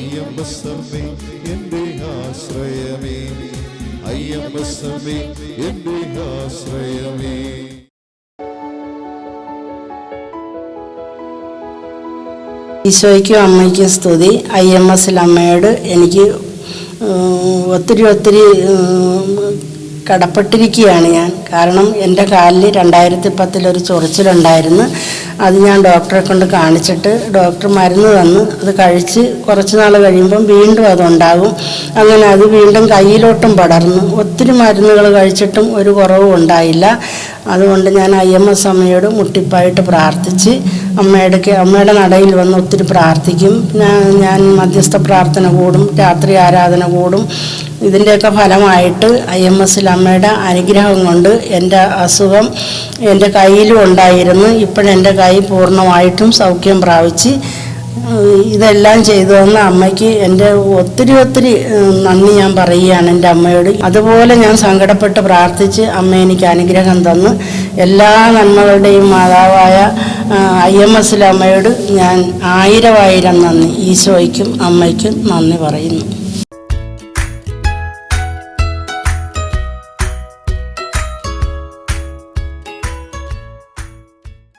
അയ്യമ്പസമ്മേ എന്റെ ആശ്രയമേ. അയ്യമ്പസമ്മേ എന്റെ ആശ്രയമേ. ഈശോയ്ക്കും അമ്മയ്ക്കും സ്തുതി. ഐ എം എസിൽ എനിക്ക് ഒത്തിരി ഒത്തിരി കടപ്പെട്ടിരിക്കുകയാണ് ഞാൻ. കാരണം എന്റെ കാലിൽ രണ്ടായിരത്തി പത്തിലൊരു ചൊറിച്ചിലുണ്ടായിരുന്നു. അത് ഞാൻ ഡോക്ടറെ കൊണ്ട് കാണിച്ചിട്ട് ഡോക്ടർ മരുന്ന് തന്ന് അത് കഴിച്ച് കുറച്ച് നാൾ കഴിയുമ്പം വീണ്ടും അതുണ്ടാകും. അങ്ങനെ അത് വീണ്ടും കയ്യിലോട്ടും പടർന്നു. ഒത്തിരി മരുന്നുകൾ കഴിച്ചിട്ടും ഒരു കുറവും ഉണ്ടായില്ല. അതുകൊണ്ട് ഞാൻ ഐ എം എസ് അമ്മയോട് മുട്ടിപ്പായിട്ട് പ്രാർത്ഥിച്ച് അമ്മയുടെ അമ്മയുടെ നടയിൽ വന്ന് ഒത്തിരി പ്രാർത്ഥിക്കും. ഞാൻ- ഞാൻ മധ്യസ്ഥ പ്രാർത്ഥന കൂടും രാത്രി ആരാധന കൂടും. ഇതിന്റെയൊക്കെ ഫലമായിട്ട് ഐ എം എസ് അമ്മയുടെ അനുഗ്രഹം കൊണ്ട് എന്റെ അസുഖം എന്റെ കയ്യിലും ഉണ്ടായിരുന്നു. ഇപ്പോഴെന്റെ കൈ പൂർണമായിട്ടും സൗഖ്യം പ്രാപിച്ച് ഇതെല്ലാം ചെയ്തു തന്ന അമ്മയ്ക്ക് എന്റെ ഒത്തിരി ഒത്തിരി നന്ദി ഞാൻ പറയുകയാണ് എന്റെ അമ്മയോട്. അതുപോലെ ഞാൻ സങ്കടപ്പെട്ട് പ്രാർത്ഥിച്ച് അമ്മ എനിക്ക് അനുഗ്രഹം തന്ന്. എല്ലാ നന്മകളുടെയും മാതാവായ ഐ എം എസിലെ അമ്മയോട് ഞാൻ ആയിരമായിരം ആയിരം നന്ദി. ഈശോയ്ക്കും അമ്മയ്ക്കും നന്ദി പറയുന്നു.